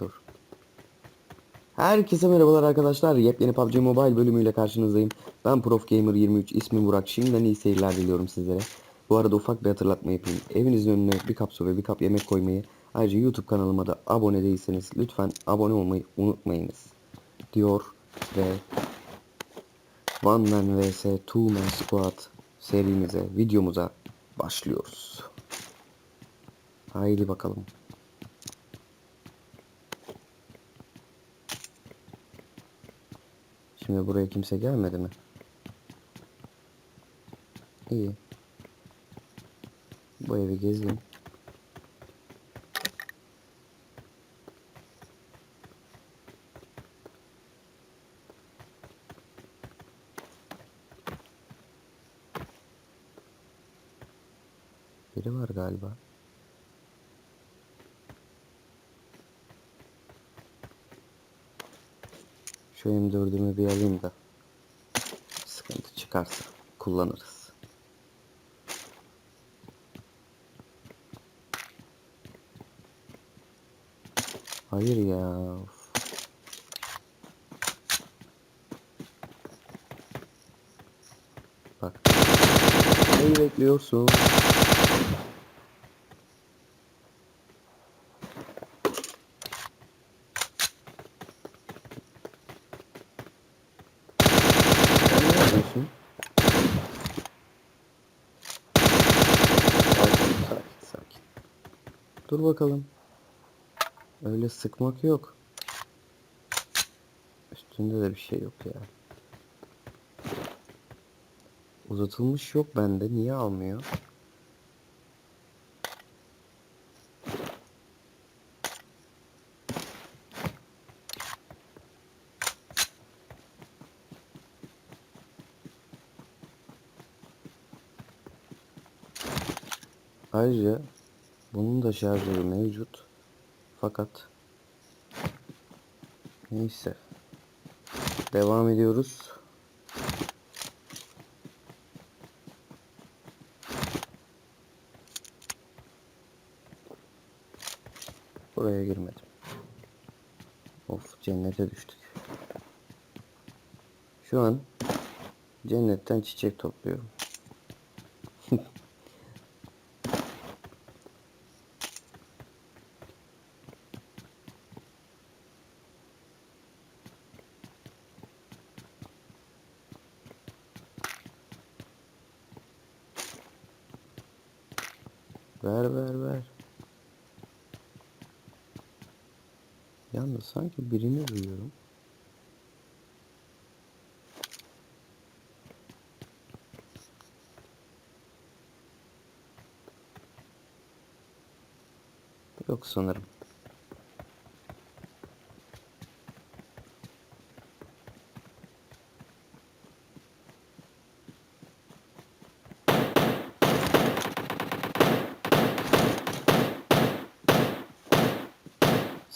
Dur. Herkese merhabalar arkadaşlar. Yepyeni PUBG Mobile bölümüyle karşınızdayım. Ben Prof Gamer 23. ismim Burak. Şimdiden iyi seyirler diliyorum sizlere. Bu arada ufak bir hatırlatma yapayım. Evinizin önüne bir kap su ve bir kap yemek koymayı, ayrıca YouTube kanalıma da abone değilseniz lütfen abone olmayı unutmayınız. Diyor ve One Man vs Two Man Squad serimize, videomuza başlıyoruz. Haydi bakalım. Şimdi buraya kimse gelmedi mi? İyi. Bu evi gezeyim. Biri var galiba. Şu M4'ümü bir alayım da sıkıntı çıkarsa kullanırız. Hayır ya. of. Bak. Neyi bekliyorsun? Sen ne yapıyorsun? Sakin, sakin, sakin. Dur bakalım. Öyle sıkmak yok. Üstünde de bir şey yok ya. Uzatılmış yok bende. Niye almıyor? Ayrıca bunun da şarjörü mevcut. Fakat neyse. Devam ediyoruz. Buraya girmedim. Of cennete düştük. Şu an cennetten çiçek topluyorum. Ver ver ver. Yalnız sanki birini duyuyorum. Yok sanırım.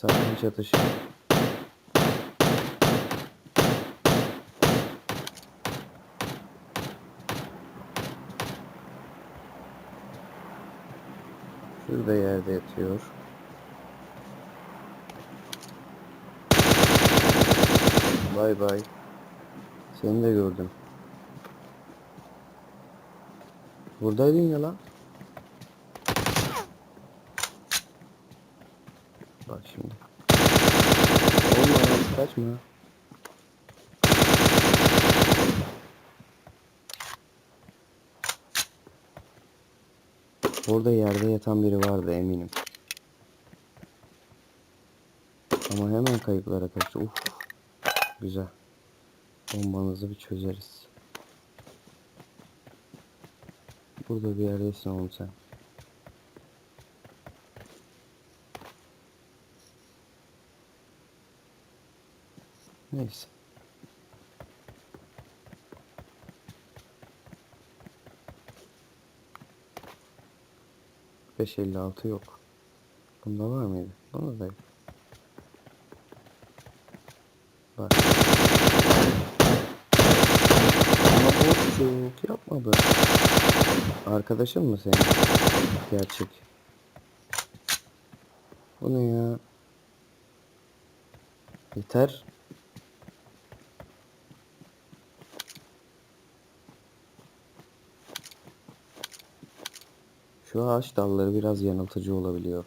Sakin çatışın. Şurada yerde yatıyor. Bay bay. Seni de gördüm. Buradaydın ya lan. Bak şimdi. Olmaz kaçma. Orada yerde yatan biri vardı eminim. Ama hemen kayıplara kaçtı. Uf. Güzel. Bombanızı bir çözeriz. Burada bir yerdesin oğlum sen. Neyse. Beş elli altı yok. Bunda var mıydı? Bunda da yok. Bak. Ama boşluk yapma be. Arkadaşın mı senin? Gerçek. Bu ne ya? Yeter. Şu ağaç dalları biraz yanıltıcı olabiliyor.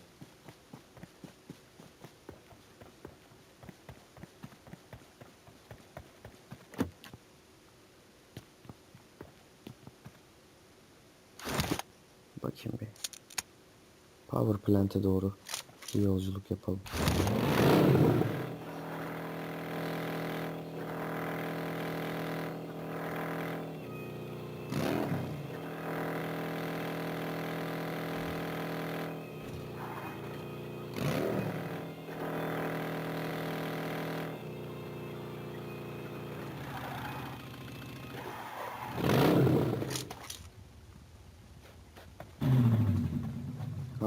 Bakayım bir. Power Plant'e doğru bir yolculuk yapalım.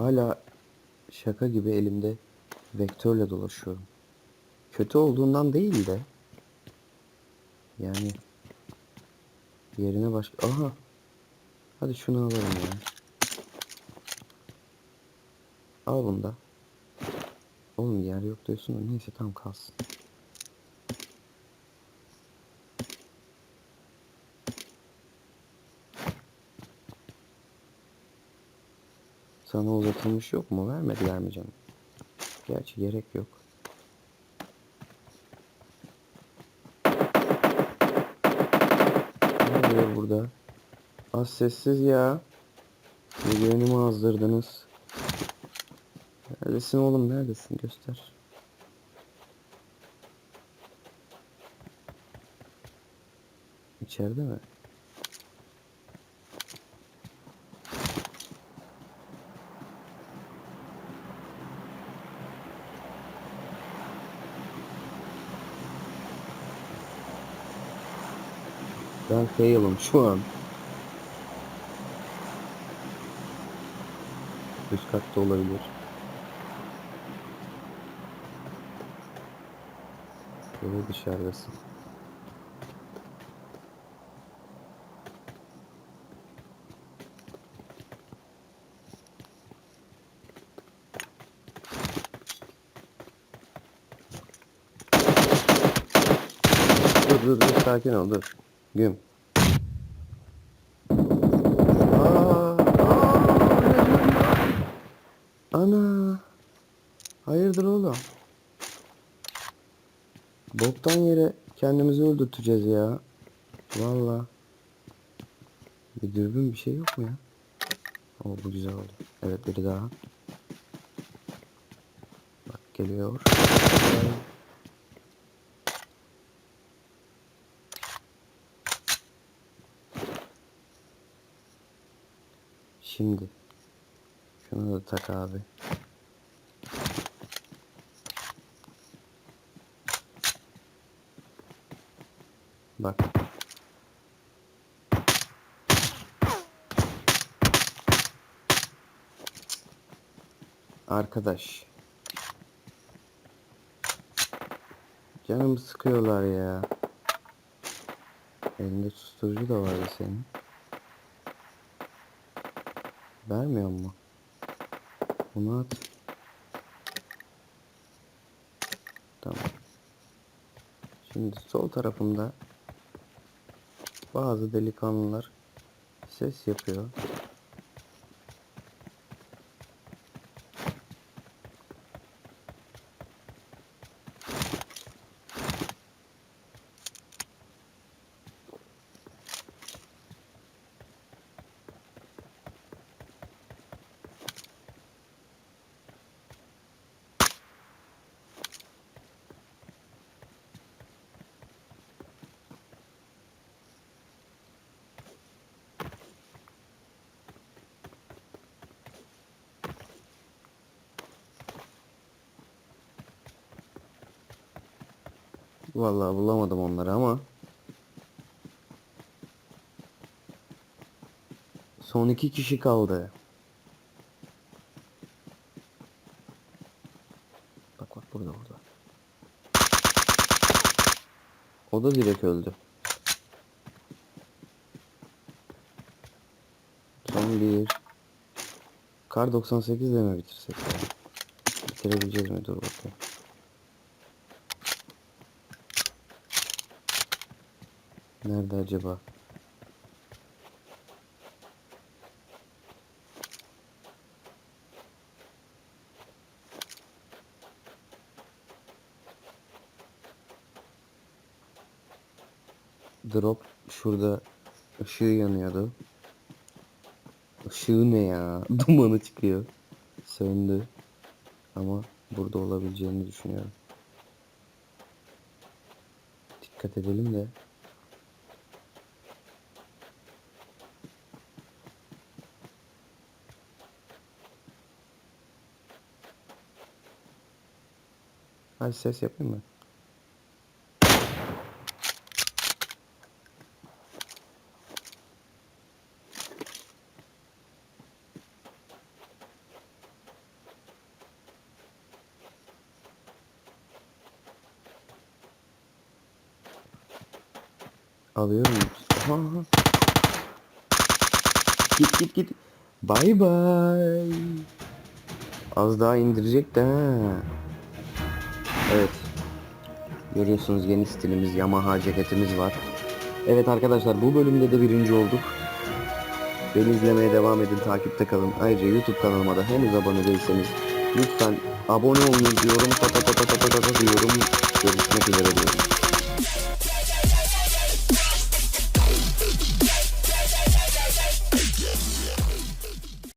Hala şaka gibi elimde vektörle dolaşıyorum. Kötü olduğundan değil de yani yerine başka... Aha! Hadi şunu alalım ya. Al bunu da. Oğlum yer yok diyorsun da neyse tam kalsın. Sana uzatılmış yok mu? Vermediler mi canım? Gerçi gerek yok. Ne oluyor burada? Az sessiz ya. Güvenimi azdırdınız. Neredesin oğlum neredesin göster. İçeride mi? Ben fail'ım şu an. Üst katta olabilir. Böyle dışarıdasın. Dur dur dur sakin ol dur. Güm. Ana. Hayırdır oğlum? Boktan yere kendimizi öldürteceğiz ya. Valla. Bir dürbün bir şey yok mu ya? O bu güzel oldu. Evet biri daha. Bak geliyor. Şimdi. Şunu da tak abi. Bak. Arkadaş. Canımı sıkıyorlar ya. Elinde susturucu da vardı senin. Vermiyor mu? Bunu at. Tamam. Şimdi sol tarafımda bazı delikanlılar ses yapıyor. Vallahi bulamadım onları ama son iki kişi kaldı. Bak bak burada burada. O da direkt öldü. Son bir. Kar 98 de mi bitirsek? Bitirebileceğiz mi? Dur bakayım. Nerede acaba? Drop şurada ışığı yanıyordu. Işığı ne ya? Dumanı çıkıyor. Söndü. Ama burada olabileceğini düşünüyorum. Dikkat edelim de. Hadi ses yapayım mı? Alıyorum. Aha. Git git git. Bay bay. Az daha indirecek de ha. Evet. Görüyorsunuz yeni stilimiz Yamaha ceketimiz var. Evet arkadaşlar bu bölümde de birinci olduk. Beni izlemeye devam edin, takipte kalın. Ayrıca YouTube kanalıma da henüz abone değilseniz lütfen abone olun diyorum. Pata pata pata pata diyorum. Görüşmek üzere diyorum.